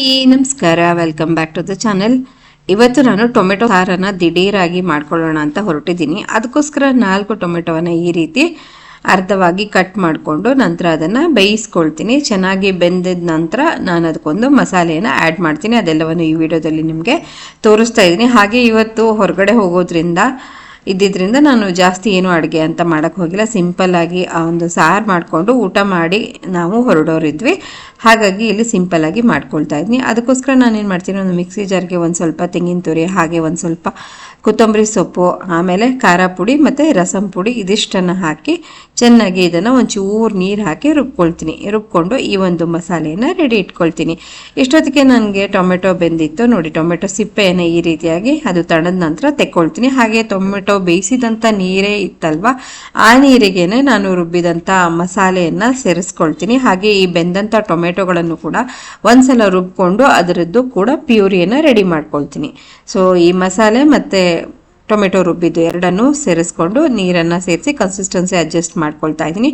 Hi ನಮಸ್ಕಾರ. Welcome back to the channel ಇವತ್ತು ನಾನು ಟೊಮೆಟೊ ಸಾರನ್ನು ದಿಢೀರಾಗಿ ಮಾಡ್ಕೊಳ್ಳೋಣ ಅಂತ ಹೊರಟಿದ್ದೀನಿ. ಅದಕ್ಕೋಸ್ಕರ ನಾಲ್ಕು ಟೊಮೆಟೊವನ್ನ ಈ ರೀತಿ ಅರ್ಧವಾಗಿ ಕಟ್ ಮಾಡಿಕೊಂಡು ನಂತರ ಅದನ್ನು ಬೇಯಿಸ್ಕೊಳ್ತೀನಿ. ಚೆನ್ನಾಗಿ ಬೆಂದಿದ ನಂತರ ನಾನು ಅದಕ್ಕೊಂದು ಮಸಾಲೆಯನ್ನು ಆ್ಯಡ್ ಮಾಡ್ತೀನಿ. ಅದೆಲ್ಲವನ್ನು ಈ ವಿಡಿಯೋದಲ್ಲಿ ನಿಮಗೆ ತೋರಿಸ್ತಾ ಇದ್ದೀನಿ. ಹಾಗೆ ಇವತ್ತು ಹೊರಗಡೆ ಹೋಗೋದ್ರಿಂದ ಇದ್ದಿದ್ರಿಂದ ನಾನು ಜಾಸ್ತಿ ಏನು ಅಡುಗೆ ಅಂತ ಮಾಡೋಕ್ಕೆ ಹೋಗಿಲ್ಲ. ಸಿಂಪಲ್ ಆಗಿ ಆ ಒಂದು ಸಾರು ಮಾಡಿಕೊಂಡು ಊಟ ಮಾಡಿ ನಾವು ಹೊರಡೋರಿದ್ವಿ. ಹಾಗಾಗಿ ಇಲ್ಲಿ ಸಿಂಪಲ್ ಆಗಿ ಮಾಡ್ಕೊಳ್ತಾ ಇದ್ದೀನಿ ಅದಕ್ಕೋಸ್ಕರ ನಾನು ಏನು ಮಾಡ್ತೀನಿ, ಒಂದು ಮಿಕ್ಸಿ ಜಾರ್ಗೆ ಒಂದು ಸ್ವಲ್ಪ ತೆಂಗಿನ ತುರಿ, ಹಾಗೆ ಒಂದು ಸ್ವಲ್ಪ ಕೊತ್ತಂಬರಿ ಸೊಪ್ಪು, ಆಮೇಲೆ ಖಾರ ಪುಡಿ ಮತ್ತು ರಸಂ ಪುಡಿ ಇದಿಷ್ಟನ್ನು ಹಾಕಿ ಚೆನ್ನಾಗಿ ಇದನ್ನು ಒಂಚೂರು ನೀರು ಹಾಕಿ ರುಬ್ಕೊಳ್ತೀನಿ. ರುಬ್ಕೊಂಡು ಈ ಒಂದು ಮಸಾಲೆಯನ್ನು ರೆಡಿ ಇಟ್ಕೊಳ್ತೀನಿ. ಇಷ್ಟೊತ್ತಿಗೆ ನನಗೆ ಟೊಮೆಟೊ ಬೆಂದಿತ್ತು. ನೋಡಿ, ಟೊಮೆಟೊ ಸಿಪ್ಪೆಯನ್ನು ಈ ರೀತಿಯಾಗಿ ಅದು ತಣದ ನಂತರ ತೆಕ್ಕೊಳ್ತೀನಿ. ಹಾಗೆ ಟೊಮೆಟೊ ಬೇಯಿಸಿದಂಥ ನೀರೇ ಇತ್ತಲ್ವ? ಆ ನೀರಿಗೇನೆ ನಾನು ರುಬ್ಬಿದಂಥ ಮಸಾಲೆಯನ್ನು ಸೇರಿಸ್ಕೊಳ್ತೀನಿ. ಹಾಗೆ ಈ ಬೆಂದಂಥ ಟೊಮೆಟೊಗಳನ್ನು ಕೂಡ ಒಂದ್ಸಲ ರುಬ್ಕೊಂಡು ಅದರದ್ದು ಕೂಡ ಪ್ಯೂರಿಯನ್ನು ರೆಡಿ ಮಾಡ್ಕೊಳ್ತೀನಿ. ಸೊ ಈ ಮಸಾಲೆ ಮತ್ತು ಟೊಮೆಟೊ ರುಬ್ಬಿದ್ದು ಎರಡನ್ನೂ ಸೇರಿಸ್ಕೊಂಡು ನೀರನ್ನು ಸೇರಿಸಿ ಕನ್ಸಿಸ್ಟೆನ್ಸಿ ಅಡ್ಜಸ್ಟ್ ಮಾಡ್ಕೊಳ್ತಾ ಇದ್ದೀನಿ.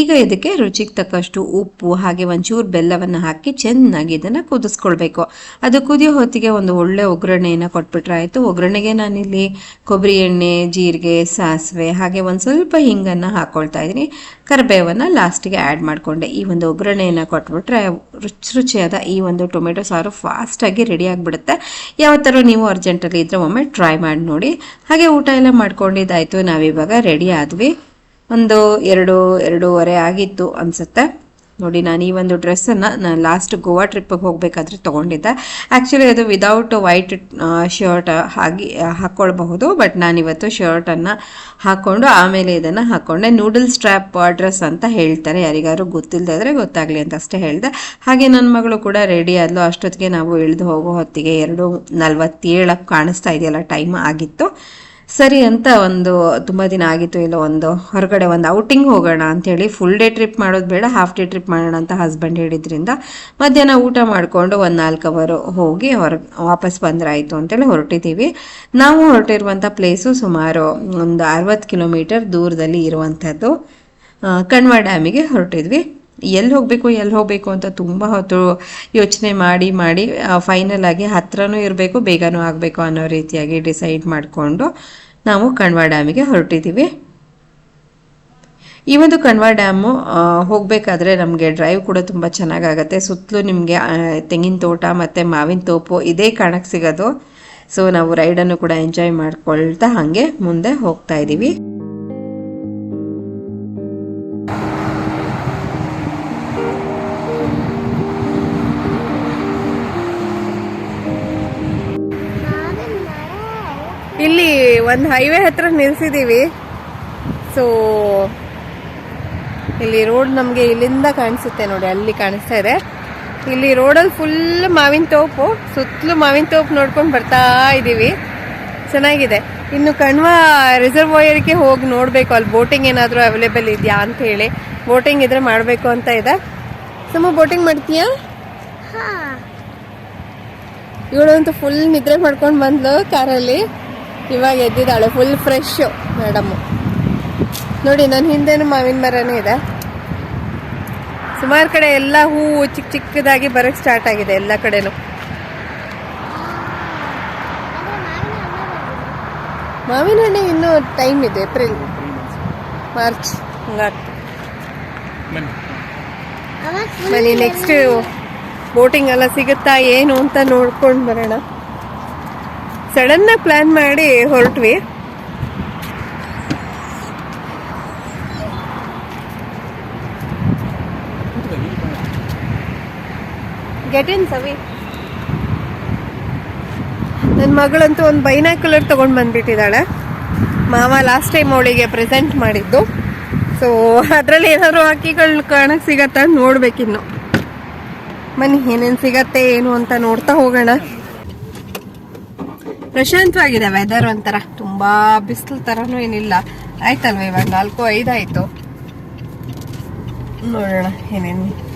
ಈಗ ಇದಕ್ಕೆ ರುಚಿಗೆ ತಕ್ಕಷ್ಟು ಉಪ್ಪು, ಹಾಗೆ ಒಂಚೂರು ಬೆಲ್ಲವನ್ನು ಹಾಕಿ ಚೆನ್ನಾಗಿ ಇದನ್ನು ಕುದಿಸ್ಕೊಳ್ಬೇಕು. ಅದು ಕುದಿಯೋ ಹೊತ್ತಿಗೆ ಒಂದು ಒಳ್ಳೆ ಒಗ್ಗರಣೆಯನ್ನು ಕೊಟ್ಬಿಟ್ರೆ ಆಯಿತು. ಒಗ್ಗರಣೆಗೆ ನಾನಿಲ್ಲಿ ಕೊಬ್ಬರಿ ಎಣ್ಣೆ, ಜೀರಿಗೆ, ಸಾಸಿವೆ, ಹಾಗೆ ಒಂದು ಸ್ವಲ್ಪ ಹಿಂಗನ್ನು ಹಾಕ್ಕೊಳ್ತಾ ಇದ್ದೀನಿ. ಕರಿಬೇವನ್ನು ಲಾಸ್ಟಿಗೆ ಆ್ಯಡ್ ಮಾಡಿಕೊಂಡೆ. ಈ ಒಂದು ಒಗ್ಗರಣೆಯನ್ನು ಕೊಟ್ಬಿಟ್ರೆ ರುಚಿ ರುಚಿಯಾದ ಈ ಒಂದು ಟೊಮೆಟೊ ಸಾರು ಫಾಸ್ಟಾಗಿ ರೆಡಿ ಆಗಿಬಿಡುತ್ತೆ. ಯಾವ ಥರ ನೀವು ಅರ್ಜೆಂಟಲ್ಲಿ ಇದ್ದರೆ ಒಮ್ಮೆ ಟ್ರೈ ಮಾಡಿ ನೋಡಿ. ಹಾಗೆ ಊಟ ಎಲ್ಲ ಮಾಡ್ಕೊಂಡಿದ್ದಾಯಿತು. ನಾವಿವಾಗ ರೆಡಿ ಆದ್ವಿ. ಒಂದು, ಎರಡು, ಎರಡೂವರೆ ಆಗಿತ್ತು ಅನ್ಸುತ್ತೆ. ನೋಡಿ, ನಾನು ಈ ಒಂದು ಡ್ರೆಸ್ಸನ್ನು ನಾನು ಲಾಸ್ಟ್ ಗೋವಾ ಟ್ರಿಪ್ಪಿಗೆ ಹೋಗಬೇಕಾದ್ರೆ ತೊಗೊಂಡಿದ್ದೆ. ಆ್ಯಕ್ಚುಲಿ ಅದು ವಿದೌಟ್ ವೈಟ್ ಶರ್ಟ್ ಹಾಗೆ ಹಾಕ್ಕೊಳ್ಬಹುದು ಬಟ್ ನಾನು ನಾನಿವತ್ತು ಶರ್ಟನ್ನು ಹಾಕ್ಕೊಂಡು ಆಮೇಲೆ ಇದನ್ನು ಹಾಕ್ಕೊಂಡೆ ನೂಡಲ್ ಸ್ಟ್ರ್ಯಾಪ್ ಡ್ರೆಸ್ ಅಂತ ಹೇಳ್ತಾರೆ. ಯಾರಿಗಾರು ಗೊತ್ತಿಲ್ಲದೆ ಇದ್ರೆ ಗೊತ್ತಾಗಲಿ ಅಂತ ಅಷ್ಟೇ ಹೇಳಿದೆ. ಹಾಗೆ ನನ್ನ ಮಗಳು ಕೂಡ ರೆಡಿ ಆದ್ಲು. ಅಷ್ಟೊತ್ತಿಗೆ ನಾವು ಇಳಿದು ಹೋಗೋ ಹೊತ್ತಿಗೆ ಎರಡು ನಲ್ವತ್ತೇಳಕ್ಕೆ ಕಾಣಿಸ್ತಾ ಇದೆಯಲ್ಲ ಟೈಮ್ ಆಗಿತ್ತು. ಸರಿ ಅಂತ ಒಂದು ತುಂಬ ದಿನ ಆಗಿತ್ತು ಇಲ್ಲ ಒಂದು, ಹೊರಗಡೆ ಒಂದು ಔಟಿಂಗ್ ಹೋಗೋಣ ಅಂಥೇಳಿ ಫುಲ್ ಡೇ ಟ್ರಿಪ್ ಮಾಡೋದು ಬೇಡ ಹಾಫ್ ಡೇ ಟ್ರಿಪ್ ಮಾಡೋಣ ಅಂತ ಹಸ್ಬೆಂಡ್ ಹೇಳಿದ್ರಿಂದ ಮಧ್ಯಾಹ್ನ ಊಟ ಮಾಡಿಕೊಂಡು ಒಂದು ನಾಲ್ಕು ಅವರು ಹೋಗಿ ಹೊರ, ವಾಪಸ್ ಬಂದ್ರಾಯ್ತು ಅಂತೇಳಿ ಹೊರಟಿದ್ದೀವಿ ನಾವು ಹೊರಟಿರುವಂಥ ಪ್ಲೇಸು ಸುಮಾರು ಒಂದು ಅರವತ್ತು ಕಿಲೋಮೀಟರ್ ದೂರದಲ್ಲಿ ಇರುವಂಥದ್ದು ಕಣ್ವ ಡ್ಯಾಮಿಗೆ ಹೊರಟಿದ್ವಿ. ಎಲ್ಲಿ ಹೋಗಬೇಕು ಎಲ್ಲಿ ಹೋಗಬೇಕು ಅಂತ ತುಂಬ ಹೊತ್ತು ಯೋಚನೆ ಮಾಡಿ ಮಾಡಿ ಫೈನಲ್ ಆಗಿ ಹತ್ರನೂ ಇರಬೇಕು, ಬೇಗನೂ ಆಗಬೇಕು ಅನ್ನೋ ರೀತಿಯಾಗಿ ಡಿಸೈಡ್ ಮಾಡಿಕೊಂಡು ನಾವು ಕಣ್ವ ಡ್ಯಾಮಿಗೆ ಹೊರಟಿದ್ದೀವಿ. ಈ ಒಂದು ಕಣ್ವ ಡ್ಯಾಮು ಹೋಗಬೇಕಾದ್ರೆ ನಮಗೆ ಡ್ರೈವ್ ಕೂಡ ತುಂಬ ಚೆನ್ನಾಗಾಗತ್ತೆ. ಸುತ್ತಲೂ ನಿಮಗೆ ತೆಂಗಿನ ತೋಟ ಮತ್ತು ಮಾವಿನ ತೋಪು ಇದೇ ಕಾಣಕ್ಕೆ ಸಿಗೋದು. ಸೊ ನಾವು ರೈಡನ್ನು ಕೂಡ ಎಂಜಾಯ್ ಮಾಡ್ಕೊಳ್ತಾ ಹಾಗೆ ಮುಂದೆ ಹೋಗ್ತಾ ಇದ್ದೀವಿ. ಇಲ್ಲಿ ಒಂದು ಹೈವೇ ಹತ್ರ ನಿಲ್ಸಿದೀವಿ. ಸೊ ಇಲ್ಲಿ ರೋಡ್ ನಮಗೆ ಇಲ್ಲಿಂದ ಕಾಣಿಸುತ್ತೆ ನೋಡಿ ಅಲ್ಲಿ ಕಾಣಿಸ್ತಾ ಇದೆ. ಇಲ್ಲಿ ರೋಡಲ್ಲಿ ಫುಲ್ ಮಾವಿನ ತೋಪು ಸುತ್ತಲೂ ಮಾವಿನ ತೋಪು ನೋಡ್ಕೊಂಡು ಬರ್ತಾ ಇದ್ದೀವಿ ಚೆನ್ನಾಗಿದೆ. ಇನ್ನು ಕಣ್ವ ರಿಸರ್ವಾಯರ್ಗೆ ಹೋಗಿ ನೋಡಬೇಕು ಅಲ್ಲಿ ಬೋಟಿಂಗ್ ಏನಾದರೂ ಅವೈಲೇಬಲ್ ಇದೆಯಾ ಅಂತ ಹೇಳಿ. ಬೋಟಿಂಗ್ ಇದ್ರೆ ಮಾಡಬೇಕು ಅಂತ ಇದೆ. ಸುಮ್ಮ ಬೋಟಿಂಗ್ ಮಾಡ್ತೀಯಾ? ಇವಳಂತೂ ಫುಲ್ ನಿದ್ರೆ ಮಾಡ್ಕೊಂಡು ಬಂದ್ಲು ಕಾರಲ್ಲಿ ಇವಾಗ ಎದ್ದಿದ್ದಾಳೆ ಫುಲ್ ಫ್ರೆಶ್ ಮೇಡಮ್ ನೋಡಿ ನನ್ನ ಹಿಂದೆನೂ ಮಾವಿನ ಮರನೇ ಇದೆ. ಸುಮಾರು ಕಡೆ ಎಲ್ಲ ಹೂವು ಚಿಕ್ಕ ಚಿಕ್ಕದಾಗಿ ಬರೋಕ್ಕೆ ಸ್ಟಾರ್ಟ್ ಆಗಿದೆ ಎಲ್ಲ ಕಡೆನೂ. ಮಾವಿನ ಹಣ್ಣು ಇನ್ನೂ ಟೈಮ್ ಇದೆ ಏಪ್ರಿಲ್ ಮಾರ್ಚ್ ಹಂಗಾಗ್ತದೆ. ನೆಕ್ಸ್ಟ್ ಬೋಟಿಂಗ್ ಎಲ್ಲ ಸಿಗುತ್ತಾ ಏನು ಅಂತ ನೋಡ್ಕೊಂಡು ಬರೋಣ. ಸಡನ್ ಆಗಿ ಪ್ಲಾನ್ ಮಾಡಿ ಹೊರಟ್ವಿ. ಗೆಟ್ ಇನ್ ಸವಿ ನನ್ನ ಮಗಳಂತೂ ಒಂದು ಬೈನಾಕ್ಯುಲರ್ ತಗೊಂಡು ಬಂದ್ಬಿಟ್ಟಿದ್ದಾಳೆ ಮಾವ ಲಾಸ್ಟ್ ಟೈಮ್ ಅವಳಿಗೆ ಪ್ರೆಸೆಂಟ್ ಮಾಡಿದ್ದು. ಸೊ ಅದರಲ್ಲಿ ಏನಾದ್ರು ಹಕ್ಕಿಗಳು ಕಾಣಕ್ಕೆ ಸಿಗತ್ತಾ ನೋಡ್ಬೇಕಿನ್ನು. ಮನೆ ಏನೇನು ಸಿಗತ್ತೆ ಏನು ಅಂತ ನೋಡ್ತಾ ಹೋಗೋಣ. ಪ್ರಶಾಂತವಾಗಿದೆ ವೆದರ್ ಒಂಥರ. ತುಂಬಾ ಬಿಸಿಲು ತರನು ಏನಿಲ್ಲ. ಆಯ್ತಲ್ವ ಇವಾಗ ನಾಲ್ಕು ಐದಾಯ್ತು ನೋಡೋಣ ಏನೇನು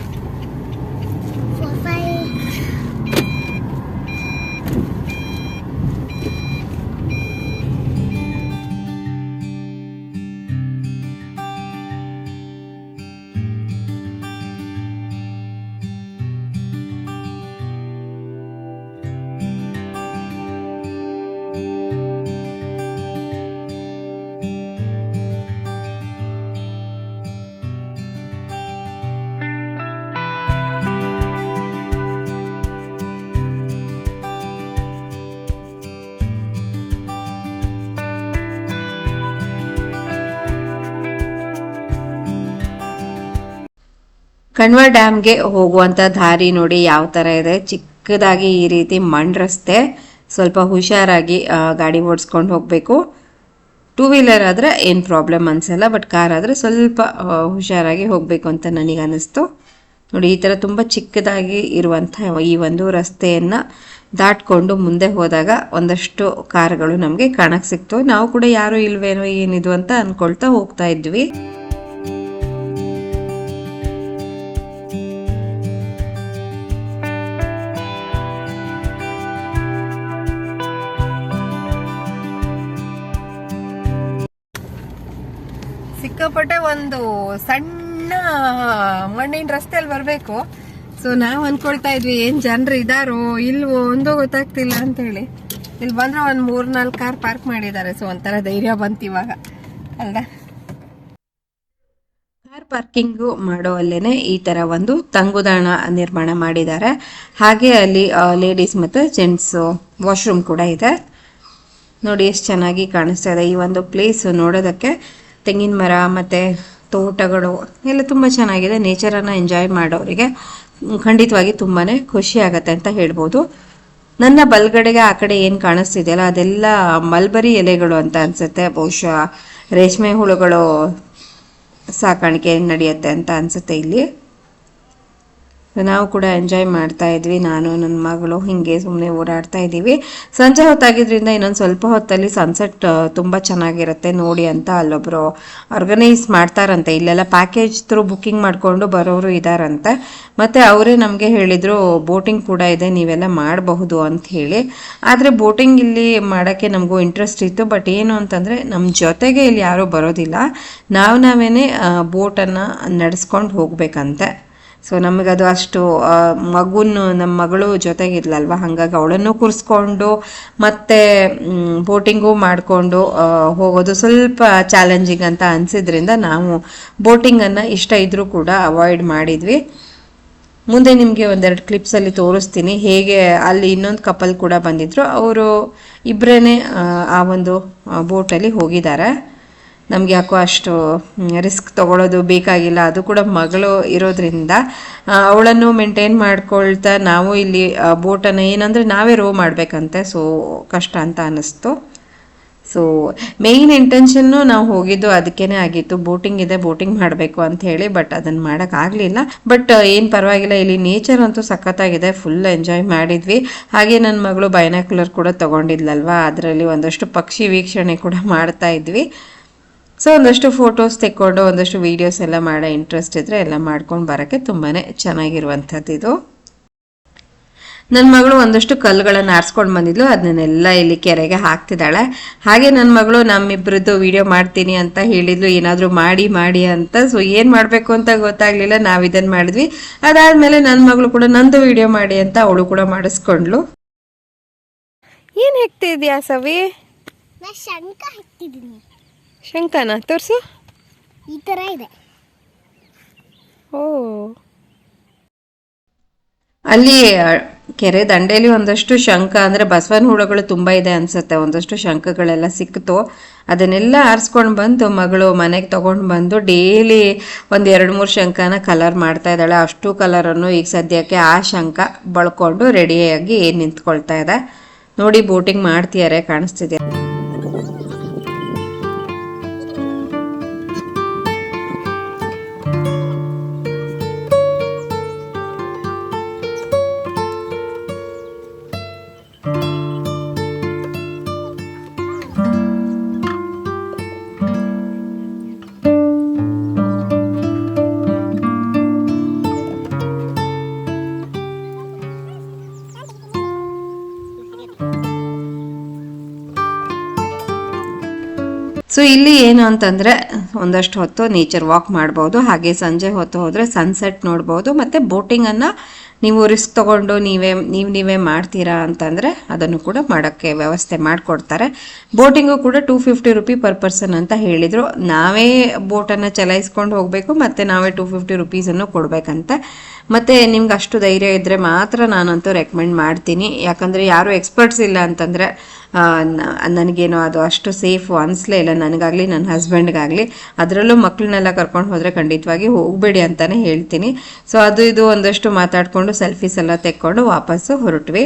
ಕಣ್ವ ಡ್ಯಾಮ್ಗೆ ಹೋಗುವಂಥ ದಾರಿ ನೋಡಿ ಯಾವ ಥರ ಇದೆ. ಚಿಕ್ಕದಾಗಿ ಈ ರೀತಿ ಮಣ್ಣು ರಸ್ತೆ, ಸ್ವಲ್ಪ ಹುಷಾರಾಗಿ ಗಾಡಿ ಓಡಿಸ್ಕೊಂಡು ಹೋಗಬೇಕು. ಟೂ ವೀಲರ್ ಆದರೆ ಏನು ಪ್ರಾಬ್ಲಮ್ ಅನಿಸಲ್ಲ ಬಟ್ ಕಾರ್ ಆದರೆ ಸ್ವಲ್ಪ ಹುಷಾರಾಗಿ ಹೋಗಬೇಕು ಅಂತ ನನಗೆ ಅನ್ನಿಸ್ತು ನೋಡಿ, ಈ ಥರ ತುಂಬ ಚಿಕ್ಕದಾಗಿ ಇರುವಂಥ ಈ ಒಂದು ರಸ್ತೆಯನ್ನು ದಾಟ್ಕೊಂಡು ಮುಂದೆ ಹೋದಾಗ ಒಂದಷ್ಟು ಕಾರ್ಗಳು ನಮಗೆ ಕಾಣಕ್ಕೆ ಸಿಕ್ತು. ನಾವು ಕೂಡ ಯಾರು ಇಲ್ವೇನೋ ಏನಿದು ಅಂತ ಅಂದ್ಕೊಳ್ತಾ ಹೋಗ್ತಾ ಇದ್ವಿ. ಸಿಕ್ಕಾಪಟ್ಟೆ ಒಂದು ಸಣ್ಣ ಮಣ್ಣಿನ ರಸ್ತೆಯಲ್ಲಿ ಬರಬೇಕು. ಸೊ ನಾವ್ ಅನ್ಕೊಳ್ತಾ ಇದ್ವಿ, ಏನ್ ಜನರು ಇದಾರೋ, ಇಲ್ವೋ, ಒಂದೋ ಗೊತ್ತಾಗ್ತಿಲ್ಲ ಅಂತ ಹೇಳಿ ಇಲ್ಲಿ ಬಂದ್ರೆ ಒಂದ್ ಮೂರ್, ನಾಲ್ಕು ಕಾರ್ ಪಾರ್ಕ್ ಮಾಡಿದ್ದಾರೆ. ಸೊ ಒಂಥರ ಧೈರ್ಯ ಬಂತು ಇವಾಗ. ಅಲ್ದ? ಕಾರ್ ಪಾರ್ಕಿಂಗು ಮಾಡೋ ಅಲ್ಲೇನೆ ಈ ತರ ಒಂದು ತಂಗುದಾಣ ನಿರ್ಮಾಣ ಮಾಡಿದ್ದಾರೆ. ಹಾಗೆ ಅಲ್ಲಿ ಲೇಡೀಸ್ ಮತ್ತು ಜೆಂಟ್ಸ್ ವಾಶ್ರೂಮ್ ಕೂಡ ಇದೆ. ನೋಡಿ, ಎಷ್ಟು ಚೆನ್ನಾಗಿ ಕಾಣಿಸ್ತಾ ಇದೆ ಈ ಒಂದು ಪ್ಲೇಸ್ ನೋಡೋದಕ್ಕೆ. ತೆಂಗಿನ ಮರ ಮತ್ತು ತೋಟಗಳು ಎಲ್ಲ ತುಂಬ ಚೆನ್ನಾಗಿದೆ. ನೇಚರನ್ನು ಎಂಜಾಯ್ ಮಾಡೋರಿಗೆ ಖಂಡಿತವಾಗಿ ತುಂಬಾ ಖುಷಿ ಆಗುತ್ತೆ ಅಂತ ಹೇಳ್ಬೋದು. ನನ್ನ ಬಲ್ಗಡೆಗೆ ಆ ಕಡೆ ಏನು ಕಾಣಿಸ್ತಿದೆಯಲ್ಲ, ಅದೆಲ್ಲ ಮಲ್ಬರಿ ಎಲೆಗಳು ಅಂತ ಅನಿಸುತ್ತೆ. ಬಹುಶಃ ರೇಷ್ಮೆ ಹುಳುಗಳು ಸಾಕಾಣಿಕೆ ನಡೆಯುತ್ತೆ ಅಂತ ಅನಿಸುತ್ತೆ ಇಲ್ಲಿ. ನಾವು ಕೂಡ ಎಂಜಾಯ್ ಮಾಡ್ತಾ ಇದ್ವಿ. ನಾನು, ನನ್ನ ಮಗಳು ಹಿಂಗೆ ಸುಮ್ಮನೆ ಓಡಾಡ್ತಾ ಇದ್ದೀವಿ. ಸಂಜೆ ಹೊತ್ತಾಗಿದ್ರಿಂದ ಇನ್ನೊಂದು ಸ್ವಲ್ಪ ಹೊತ್ತಲ್ಲಿ ಸನ್ಸೆಟ್ ತುಂಬ ಚೆನ್ನಾಗಿರುತ್ತೆ. ನೋಡಿ ಅಂತ ಅಲ್ಲೊಬ್ಬರು ಆರ್ಗನೈಸ್ ಮಾಡ್ತಾರಂತೆ. ಇಲ್ಲೆಲ್ಲ ಪ್ಯಾಕೇಜ್ ಥ್ರೂ ಬುಕ್ಕಿಂಗ್ ಮಾಡಿಕೊಂಡು ಬರೋರು ಇದ್ದಾರಂತೆ ಮತ್ತು ಅವರೇ ನಮಗೆ ಹೇಳಿದರು ಬೋಟಿಂಗ್ ಕೂಡ ಇದೆ, ನೀವೆಲ್ಲ ಮಾಡಬಹುದು ಅಂತ ಹೇಳಿ. ಆದರೆ ಬೋಟಿಂಗ್ ಇಲ್ಲಿ ಮಾಡೋಕ್ಕೆ ನಮಗೂ ಇಂಟ್ರೆಸ್ಟ್ ಇತ್ತು. ಬಟ್ ಏನು ಅಂತಂದರೆ ನಮ್ಮ ಜೊತೆಗೆ ಇಲ್ಲಿ ಯಾರೂ ಬರೋದಿಲ್ಲ. ನಾವು ನಾವೇನೇ ಬೋಟನ್ನು ನಡೆಸ್ಕೊಂಡು ಹೋಗ್ಬೇಕಂತೆ. ಸೊ ನಮಗದು ಅಷ್ಟು ಮಗುನು ನಮ್ಮ ಮಗಳು ಜೊತೆಗಿದ್ಲಲ್ವ? ಹಾಗಾಗಿ ಅವಳನ್ನು ಕೂರಿಸ್ಕೊಂಡು ಮತ್ತೆ ಬೋಟಿಂಗು ಮಾಡಿಕೊಂಡು ಹೋಗೋದು ಸ್ವಲ್ಪ ಚಾಲೆಂಜಿಂಗ್ ಅಂತ ಅನಿಸಿದ್ರಿಂದ ನಾವು ಬೋಟಿಂಗನ್ನು ಇಷ್ಟ ಇದ್ದರೂ ಕೂಡ ಅವಾಯ್ಡ್ ಮಾಡಿದ್ವಿ. ಮುಂದೆ ನಿಮಗೆ ಒಂದೆರಡು ಕ್ಲಿಪ್ಸಲ್ಲಿ ತೋರಿಸ್ತೀನಿ. ಹೇಗೆ ಅಲ್ಲಿ ಇನ್ನೊಂದು ಕಪಲ್ ಕೂಡ ಬಂದಿದ್ರು. ಅವರು ಇಬ್ಬರೇ ಆ ಒಂದು ಬೋಟಲ್ಲಿ ಹೋಗಿದ್ದಾರೆ. ನಮ್ಗೆ ಯಾಕೋ ಅಷ್ಟು ರಿಸ್ಕ್ ತಗೊಳ್ಳೋದು ಬೇಕಾಗಿಲ್ಲ. ಅದು ಕೂಡ ಮಗಳು ಇರೋದ್ರಿಂದ ಅವಳನ್ನು ಮೇಂಟೈನ್ ಮಾಡ್ಕೊಳ್ತಾ ನಾವು ಇಲ್ಲಿ ಬೋಟನ್ನು ಏನಂದರೆ ನಾವೇ ರೋ ಮಾಡಬೇಕಂತೆ. ಸೊ ಕಷ್ಟ ಅಂತ ಅನ್ನಿಸ್ತು ಸೊ ಮೇಯ್ನ್ ಇಂಟೆನ್ಷನ್ನು ನಾವು ಹೋಗಿದ್ದು ಅದಕ್ಕೇ ಆಗಿತ್ತು. ಬೋಟಿಂಗ್ ಇದೆ ಬೋಟಿಂಗ್ ಮಾಡಬೇಕು ಅಂತ ಹೇಳಿ ಬಟ್ ಅದನ್ನು ಮಾಡೋಕ್ಕಾಗಲಿಲ್ಲ. ಬಟ್ ಏನು ಪರವಾಗಿಲ್ಲ, ಇಲ್ಲಿ ನೇಚರ್ ಅಂತೂ ಸಖತ್ತಾಗಿದೆ. ಫುಲ್ ಎಂಜಾಯ್ ಮಾಡಿದ್ವಿ. ಹಾಗೆ ನನ್ನ ಮಗಳು ಬೈನಾಕ್ಯುಲರ್ ಕೂಡ ತಗೊಂಡಿದ್ಲಲ್ವಾ? ಅದರಲ್ಲಿ ಒಂದಷ್ಟು ಪಕ್ಷಿ ವೀಕ್ಷಣೆ ಕೂಡ ಮಾಡ್ತಾ ಇದ್ವಿ. ಸೊ ಒಂದಷ್ಟು ಫೋಟೋಸ್ ತೆಕ್ಕೊಂಡು ಒಂದಷ್ಟು ವೀಡಿಯೋಸ್ ಎಲ್ಲ ಮಾಡೋ ಇಂಟ್ರೆಸ್ಟ್ ಇದ್ರೆ ಎಲ್ಲ ಮಾಡ್ಕೊಂಡು ಬರೋಕ್ಕೆ ತುಂಬಾ ಚೆನ್ನಾಗಿರುವಂಥದ್ದು ಇದು. ನನ್ನ ಮಗಳು ಒಂದಷ್ಟು ಕಲ್ಲುಗಳನ್ನು ಆರಿಸ್ಕೊಂಡು ಬಂದಿದ್ಲು. ಅದನ್ನೆಲ್ಲ ಇಲ್ಲಿ ಕೆರೆಗೆ ಹಾಕ್ತಿದ್ದಾಳೆ. ಹಾಗೆ ನನ್ನ ಮಗಳು ನಮ್ಮಿಬ್ಬರದ್ದು ವಿಡಿಯೋ ಮಾಡ್ತೀನಿ ಅಂತ ಹೇಳಿದ್ಲು. ಏನಾದರೂ ಮಾಡಿ ಮಾಡಿ ಅಂತ. ಸೊ ಏನು ಮಾಡಬೇಕು ಅಂತ ಗೊತ್ತಾಗ್ಲಿಲ್ಲ. ನಾವು ಇದನ್ನು ಮಾಡಿದ್ವಿ. ಅದಾದಮೇಲೆ ನನ್ನ ಮಗಳು ಕೂಡ ನಂದು ವಿಡಿಯೋ ಮಾಡಿ ಅಂತ ಅವಳು ಕೂಡ ಮಾಡಿಸ್ಕೊಂಡ್ಲು ಏನು ಹೆಕ್ತಿದ್ಯಾ ಸವಿ? ಶಂಕ ಹಾಕ್ತಿದ್ದೀನಿ. ಶಂಕನ ತೋರಿಸು? ಈ ಥರ ಇದೆ. ಓ. ಅಲ್ಲಿ ಕೆರೆ ದಂಡೆಯಲ್ಲಿ ಒಂದಷ್ಟು ಶಂಖ ಅಂದ್ರೆ ಬಸವನ ಹುಳುಗಳು ತುಂಬಾ ಇದೆ ಅನ್ಸುತ್ತೆ. ಒಂದಷ್ಟು ಶಂಖಗಳೆಲ್ಲ ಸಿಕ್ಕಿತು ಅದನ್ನೆಲ್ಲ ಆರಿಸ್ಕೊಂಡು ಬಂದು ಮಗಳು ಮನೆಗೆ ತೊಗೊಂಡು ಬಂದು ಡೈಲಿ ಒಂದು ಎರಡು ಮೂರು ಶಂಖನ ಕಲರ್ ಮಾಡ್ತಾ ಇದ್ದಾಳೆ. ಅಷ್ಟು ಕಲರನ್ನು ಈಗ ಸದ್ಯಕ್ಕೆ ಆ ಶಂಖ ಬಳ್ಕೊಂಡು ರೆಡಿಯಾಗಿ ನಿಂತ್ಕೊಳ್ತಾ ಇದೆ. ನೋಡಿ ಬೋಟಿಂಗ್ ಮಾಡ್ತಿದ್ದಾರೆ ಕಾಣಿಸ್ತಿದೆ. ಸೊ ಇಲ್ಲಿ ಏನು ಅಂತಂದರೆ, ಒಂದಷ್ಟು ಹೊತ್ತು ನೇಚರ್ ವಾಕ್ ಮಾಡ್ಬೋದು, ಹಾಗೆ ಸಂಜೆ ಹೊತ್ತು ಹೋದರೆ ಸನ್ಸೆಟ್ ನೋಡ್ಬೋದು, ಮತ್ತು ಬೋಟಿಂಗನ್ನು ನೀವು ರಿಸ್ಕ್ ತಗೊಂಡು ನೀವೇ, ನೀವು ನೀವೇ ಮಾಡ್ತೀರಾ ಅಂತಂದರೆ ಅದನ್ನು ಕೂಡ ಮಾಡೋಕ್ಕೆ ವ್ಯವಸ್ಥೆ ಮಾಡಿಕೊಡ್ತಾರೆ. ಬೋಟಿಂಗು ಕೂಡ two fifty rupee per person ಅಂತ ಹೇಳಿದರು. ನಾವೇ ಬೋಟನ್ನು ಚಲಾಯಿಸ್ಕೊಂಡು ಹೋಗಬೇಕು, ಮತ್ತು ನಾವೇ ಟೂ ಫಿಫ್ಟಿ ರುಪೀಸನ್ನು ಕೊಡಬೇಕಂತೆ. ಮತ್ತು ನಿಮ್ಗೆ ಅಷ್ಟು ಧೈರ್ಯ ಇದ್ದರೆ ಮಾತ್ರ ನಾನಂತೂ ರೆಕಮೆಂಡ್ ಮಾಡ್ತೀನಿ. ಯಾಕಂದರೆ ಯಾರು ಎಕ್ಸ್ಪರ್ಟ್ಸ್ ಇಲ್ಲ ಅಂತಂದರೆ ನನಗೇನು ಅದು ಅಷ್ಟು ಸೇಫು ಅನಿಸ್ಲೇ ಇಲ್ಲ. ನನಗಾಗಲಿ ನನ್ನ ಹಸ್ಬೆಂಡ್ಗಾಗಲಿ ಅದರಲ್ಲೂ ಮಕ್ಕಳನ್ನೆಲ್ಲ ಕರ್ಕೊಂಡು ಹೋದರೆ ಖಂಡಿತವಾಗಿ ಹೋಗಬೇಡಿ ಅಂತಲೇ ಹೇಳ್ತೀನಿ. ಸೊ ಅದು ಇದು ಒಂದಷ್ಟು ಮಾತಾಡಿಕೊಂಡು ಸೆಲ್ಫೀಸ್ ಎಲ್ಲ ತೆಕ್ಕೊಂಡು ವಾಪಸ್ಸು ಹೊರಟ್ವಿ.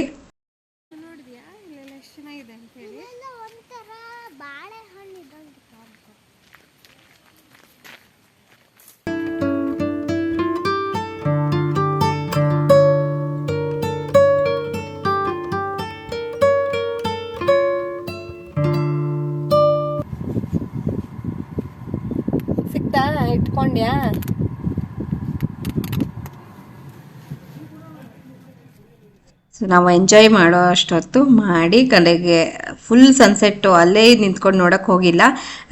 ನಾವು ಎಂಜಾಯ್ ಮಾಡೋ ಅಷ್ಟೊತ್ತು ಮಾಡಿ ಕಡೆಗೆ ಫುಲ್ ಸನ್ಸೆಟ್ಟು ಅಲ್ಲೇ ನಿಂತ್ಕೊಂಡು ನೋಡೋಕೆ ಹೋಗಿಲ್ಲ.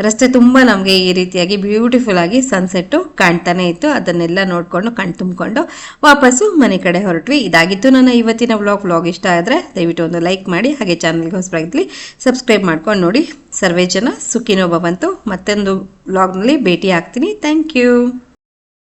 ರಸ್ತೆ ತುಂಬ ನಮಗೆ ಈ ರೀತಿಯಾಗಿ ಬ್ಯೂಟಿಫುಲ್ ಆಗಿ ಸನ್ಸೆಟ್ಟು ಕಾಣ್ತಾನೆ ಇತ್ತು. ಅದನ್ನೆಲ್ಲ ನೋಡಿಕೊಂಡು ತುಂಬಿಕೊಂಡು ವಾಪಸ್ಸು ಮನೆ ಕಡೆ ಹೊರಟ್ವಿ. ಇದಾಗಿತ್ತು ನನ್ನ ಇವತ್ತಿನ ವ್ಲಾಗ್ ವ್ಲಾಗ್ ಇಷ್ಟ ಆದರೆ ದಯವಿಟ್ಟು ಒಂದು ಲೈಕ್ ಮಾಡಿ, ಹಾಗೆ ಚಾನಲ್ಗೆ ಹೊಸಬಾಗಿದ್ಲಿ ಸಬ್ಸ್ಕ್ರೈಬ್ ಮಾಡ್ಕೊಂಡು ನೋಡಿ. ಸರ್ವೇ ಜನ ಸುಖಿನೋ ಬಂತು ಮತ್ತೊಂದು ವ್ಲಾಗ್ನಲ್ಲಿ ಭೇಟಿ ಆಗ್ತೀನಿ ಥ್ಯಾಂಕ್ ಯು